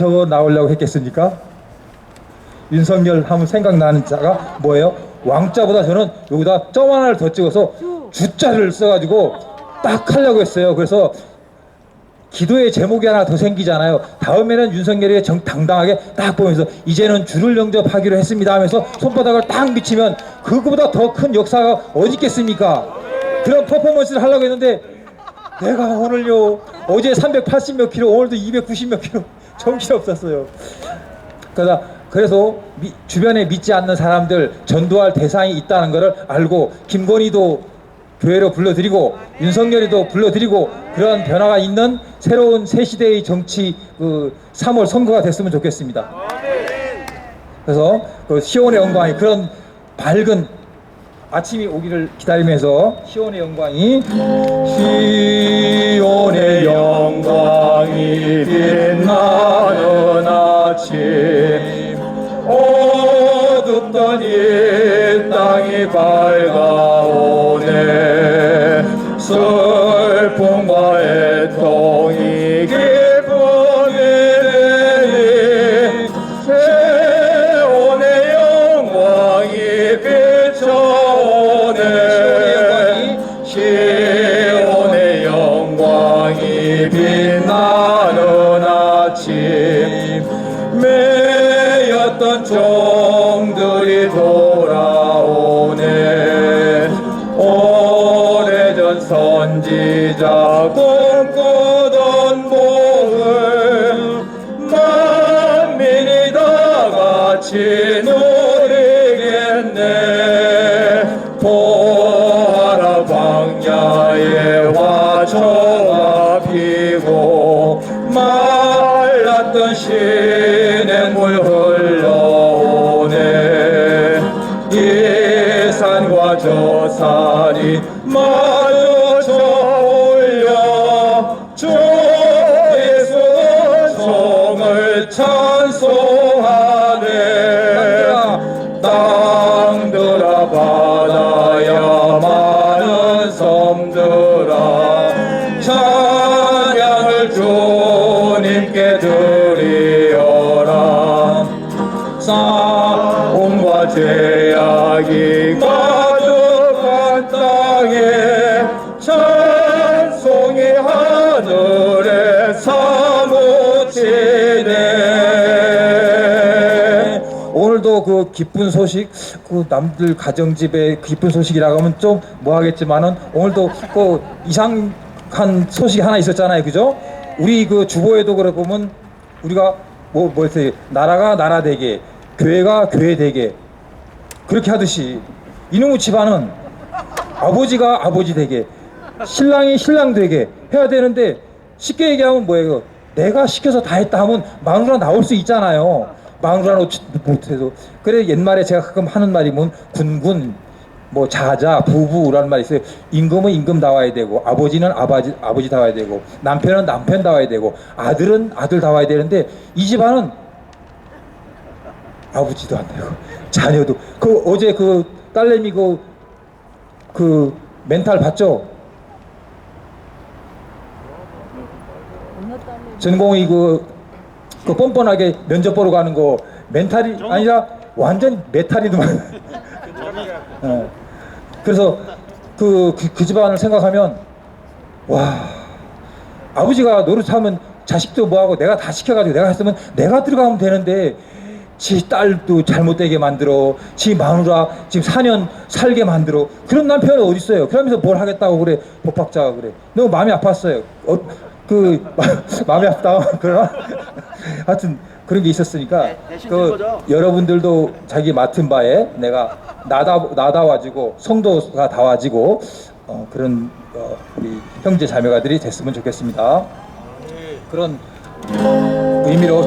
저거 나오려고 했겠습니까? 윤석열 하면 생각나는 자가 뭐예요? 왕자보다 저는 여기다 점 하나를 더 찍어서 주자를 써가지고 딱 하려고 했어요. 그래서 기도의 제목이 하나 더 생기잖아요. 다음에는 윤석열이 정 당당하게 딱 보면서 이제는 주를 영접하기로 했습니다 하면서 손바닥을 딱 미치면 그거보다 더 큰 역사가 어디 있겠습니까? 그런 퍼포먼스를 하려고 했는데 내가 오늘요 어제 380 몇 킬로 오늘도 290 몇 킬로 정신 없었어요. 그러다 그래서 미- 주변에 믿지 않는 사람들 전도할 대상이 있다는 것을 알고 김건희도 교회로 불러들이고 윤석열이도 불러들이고 그런 변화가 있는 새로운 새 시대의 정치 그 3월 선거가 됐으면 좋겠습니다. 그래서 그 시온의 영광이 그런 밝은 아침이 오기를 기다리면서 시온의 영광이 시온의 영광이 빛나는 아침 어둡던 이 땅이 밝아 종들이 돌아오네. 오래전 선지자 꿈꾸던 복을 만민이 다 같이 누리겠네. 보아라 광야에 화초가 피고 말랐던 시 산과 저 산이 마주쳐 올려 주 예수는 종을 찬송하네. 땅들아 바다야 많은 섬들아. 찬양을 주님께 드리어라. 싸움과 죄악이 그 기쁜 소식 그 남들 가정집에 기쁜 소식이라고 하면 좀 뭐하겠지만은 오늘도 그 이상한 소식이 하나 있었잖아요. 그죠? 우리 그 주보에도 그래 보면 우리가 뭐 뭐였어요? 나라가 나라 되게 교회가 교회 되게 그렇게 하듯이 이놈의 집안은 아버지가 아버지 되게 신랑이 신랑 되게 해야 되는데 쉽게 얘기하면 뭐예요? 내가 시켜서 다 했다 하면 마누라 나올 수 있잖아요 마누라 놓지 못해도. 그래 옛말에 제가 가끔 하는 말이 뭐 군군 뭐 자자 부부라는 말이 있어요. 임금은 임금 나와야 되고 아버지는 아버지 아버지 나와야 되고 남편은 남편 나와야 되고 아들은 아들 나와야 되는데 이 집안은 아버지도 안 되고 자녀도. 그 어제 그 딸내미 그, 그 멘탈 봤죠? 전공이 그, 그 뻔뻔하게 면접 보러 가는 거 멘탈이 아니라 완전 메탈이더만. 어. 그래서 그, 그, 그 집안을 생각하면 와 아버지가 노릇하면 자식도 뭐하고 내가 다 시켜가지고 내가 했으면 내가 들어가면 되는데 지 딸도 잘못되게 만들어 지 마누라 지금 4년 살게 만들어. 그런 남편은 어디 있어요? 그러면서 뭘 하겠다고 그래? 법학자가 그래. 너무 마음이 아팠어요. 어, 그 마, 마음이 아프다 그러나 하여튼 그런 게 있었으니까 네, 대신 그 거죠? 여러분들도 자기 맡은 바에 내가 나다 나다와지고 성도가 다와지고 어, 그런 어, 우리 형제 자매가들이 됐으면 좋겠습니다. 그런 의미로.